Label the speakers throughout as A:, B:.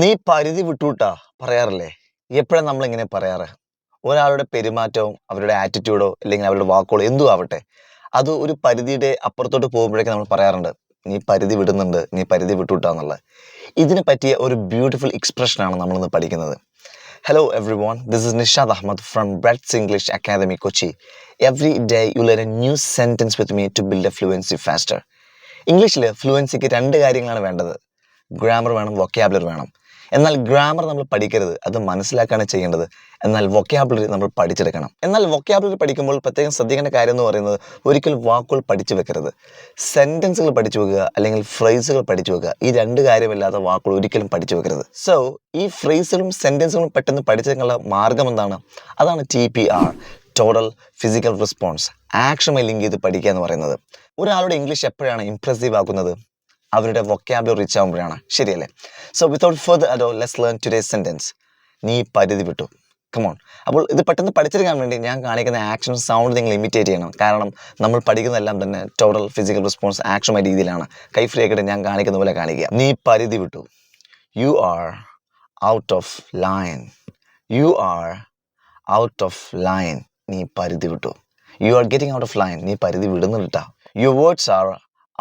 A: നീ പരിധി വിട്ടുവിട്ടാ പറയാറില്ലേ? എപ്പോഴാണ് നമ്മൾ ഇങ്ങനെ പറയാറ്? ഒരാളുടെ പെരുമാറ്റവും അവരുടെ ആറ്റിറ്റ്യൂഡോ അല്ലെങ്കിൽ അവരുടെ വാക്കുകളോ എന്തോ ആവട്ടെ അത് ഒരു പരിധിയുടെ അപ്പുറത്തോട്ട് പോകുമ്പോഴേക്കും നമ്മൾ പറയാറുണ്ട് നീ പരിധി വിടുന്നുണ്ട് നീ പരിധി വിട്ടുവിട്ടാന്നുള്ളത് ഇതിനെ പറ്റിയ ഒരു ബ്യൂട്ടിഫുൾ എക്സ്പ്രഷനാണ് നമ്മളിന്ന് പഠിക്കുന്നത്. Hello everyone this is Nishad Ahmed from Breads English academy Kochi every day you learn a new sentence with me to build a fluency faster ഇംഗ്ലീഷിൽ ഫ്ലുവൻസിക്ക് രണ്ട് കാര്യങ്ങളാണ് വേണ്ടത്. ഗ്രാമർ വേണം വൊക്കാബുലർ വേണം. എന്നാൽ ഗ്രാമർ നമ്മൾ പഠിക്കരുത് അത് മനസ്സിലാക്കാണ് ചെയ്യേണ്ടത്. എന്നാൽ വൊക്കാബുലറി നമ്മൾ പഠിച്ചെടുക്കണം. എന്നാൽ വൊക്കാബുലറി പഠിക്കുമ്പോൾ പ്രത്യേകം ശ്രദ്ധിക്കേണ്ട കാര്യം എന്ന് പറയുന്നത് ഒരിക്കൽ വാക്കുകൾ പഠിച്ചു വെക്കരുത്. സെന്റൻസുകൾ പഠിച്ചു വെക്കുക അല്ലെങ്കിൽ ഫ്രേസുകൾ പഠിച്ചു വെക്കുക ഈ രണ്ട് കാര്യമില്ലാത്ത വാക്കുകൾ ഒരിക്കലും പഠിച്ചു വെക്കരുത്. സോ ഈ ഫ്രേസുകളും സെന്റൻസുകളും പെട്ടെന്ന് പഠിച്ചെടുക്കാനുള്ള മാർഗം എന്താണ്? അതാണ് T P R total physical response ആക്ഷനുമായി link ചെയ്ത് പഠിക്കുക എന്ന് പറയുന്നത്. ഒരാളുടെ ഇംഗ്ലീഷ് എപ്പോഴാണ് ഇംപ്രസീവ് ആക്കുന്നത്? അവരുടെ വൊക്കാബുലറി റിച്ച് ആകുമ്പോഴാണ് ശരിയല്ലേ? So without further ado let's learn today sentence നീ പരിധി വിട്ടു. കമോൺ അപ്പോൾ ഇത് പെട്ടെന്ന് പഠിച്ചെടുക്കാൻ വേണ്ടി ഞാൻ കാണിക്കുന്ന ആക്ഷൻ സൗണ്ട് നിങ്ങൾ ഇമിറ്റേറ്റ് ചെയ്യണം. കാരണം നമ്മൾ പഠിക്കുന്നതെല്ലാം തന്നെ ടോട്ടൽ ഫിസിക്കൽ റെസ്പോൺസ് ആക്ഷനുമായ രീതിയിലാണ്. കൈ ഫ്രീ ആക്കിയിട്ട് ഞാൻ കാണിക്കുന്ന പോലെ കാണിക്കുക. നീ പരിധി വിട്ടു. You are out of line you are out of line നീ പരിധി വിട്ടു. You are getting out of line നീ പരിധി വിടുന്നുണ്ട് your words are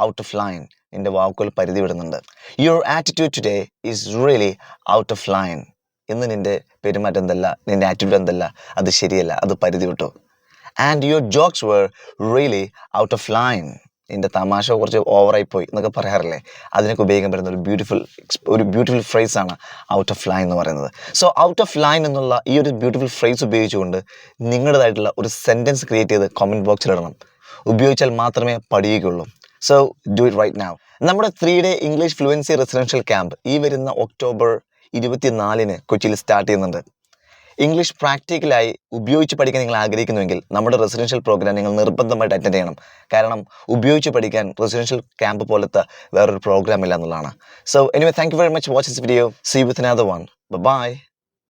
A: out of line നിന്റെ വാക്കുകൾ പരിധി വിടുന്നുണ്ട് your attitude today is really out of line ഇന്ന് നിന്റെ പെരുമാറ്റം എന്തല്ല? നിന്റെ ആറ്റിറ്റ്യൂഡ് എന്തല്ല? അത് ശരിയല്ല. അത് പരിധി വിട്ടു and your jokes were really out of line നിന്റെ തമാശ കുറച്ച് ഓവറായി പോയി എന്നൊക്കെ പറയാറില്ലേ? അതിനൊക്കെ ഉപയോഗിക്കാൻ പറ്റുന്ന ഒരു ബ്യൂട്ടിഫുൾ ഒരു ബ്യൂട്ടിഫുൾ ഫ്രേസ് ആണ് ഔട്ട് ഓഫ് ലൈൻ എന്ന് പറയുന്നത്. സോ ഔട്ട് ഓഫ് ലൈൻ എന്നുള്ള ഈ ഒരു ബ്യൂട്ടിഫുൾ ഫ്രേസ് ഉപയോഗിച്ചുകൊണ്ട് നിങ്ങളുടേതായിട്ടുള്ള ഒരു സെന്റൻസ് ക്രിയേറ്റ് ചെയ്ത് കമന്റ് ബോക്സിൽ ഇടണം. ഉപയോഗിച്ചാൽ മാത്രമേ പഠിക്കുകയുള്ളൂ so do it right now നമ്മുടെ three day English fluency residential camp ഈ വരുന്ന ഒക്ടോബർ ഇരുപത്തിനാലിന് കൊച്ചിയിൽ സ്റ്റാർട്ട് ചെയ്യുന്നുണ്ട്. ഇംഗ്ലീഷ് പ്രാക്ടിക്കലായി ഉപയോഗിച്ച് പഠിക്കാൻ നിങ്ങൾ ആഗ്രഹിക്കുന്നുവെങ്കിൽ നമ്മുടെ റെസിഡൻഷ്യൽ പ്രോഗ്രാം നിങ്ങൾ നിർബന്ധമായിട്ട് അറ്റൻഡ് ചെയ്യണം. കാരണം ഉപയോഗിച്ച് പഠിക്കാൻ റെസിഡൻഷ്യൽ ക്യാമ്പ് പോലത്തെ വേറൊരു പ്രോഗ്രാം ഇല്ല എന്നുള്ളതാണ്. So anyway thank you very much watch this video see with another one bye